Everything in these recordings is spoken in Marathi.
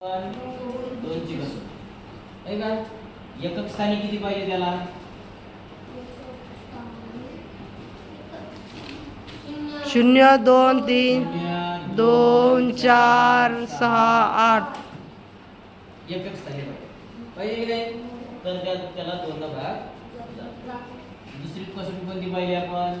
पण दोनची कसोटी का एकक स्थानी किती पाहिजे त्याला शून्य दोन तीन दोन चार सहा आठ. एकक स्थानी पाहिजे पाहिजे की नाही तर त्या त्याला दोनदा भाग दुसरी कसोटी कोणती पाहिली आपण?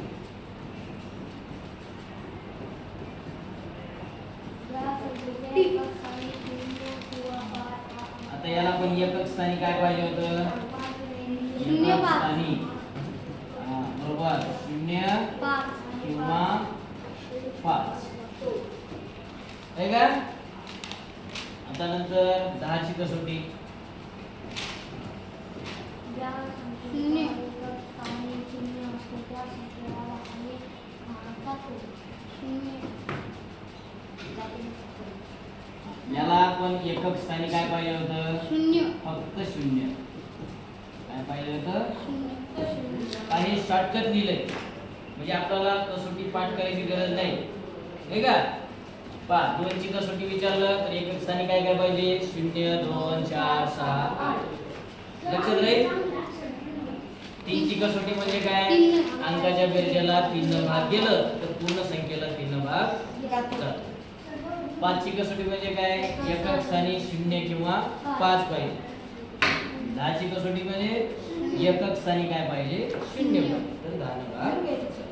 आता याला पण एकक स्थानी काय पाहिजे होतं? शून्य. स्थानी. बरोबर. शून्य किंवा पाच. आहे का? आता नंतर दहाची कसोटी. याला पण एकक स्थानी काय पाहिजे होतं शून्य। फक्त शून्य। काय पाहिजे होतं काही शॉर्टकट लिहिलंय म्हणजे आपल्याला कसोटी पाठ करायची गरज नाही। हे? का पा दोनची कसोटी विचारलं तर एकक स्थानी काय काय पाहिजे शून्य दोन चार सहा आठ। लक्षात राहील तीनची कसोटी म्हणजे काय. अंकाच्या बेरजेला तीन भाग गेलं तर पूर्ण संख्येला तीन भाग जातो. पाचची कसोटी म्हणजे काय? एकक स्थानी शून्य किंवा पाच पाहिजे. दहाची कसोटी म्हणजे एकक स्थानी काय पाहिजे? शून्य पाहिजे. तर दहा भाग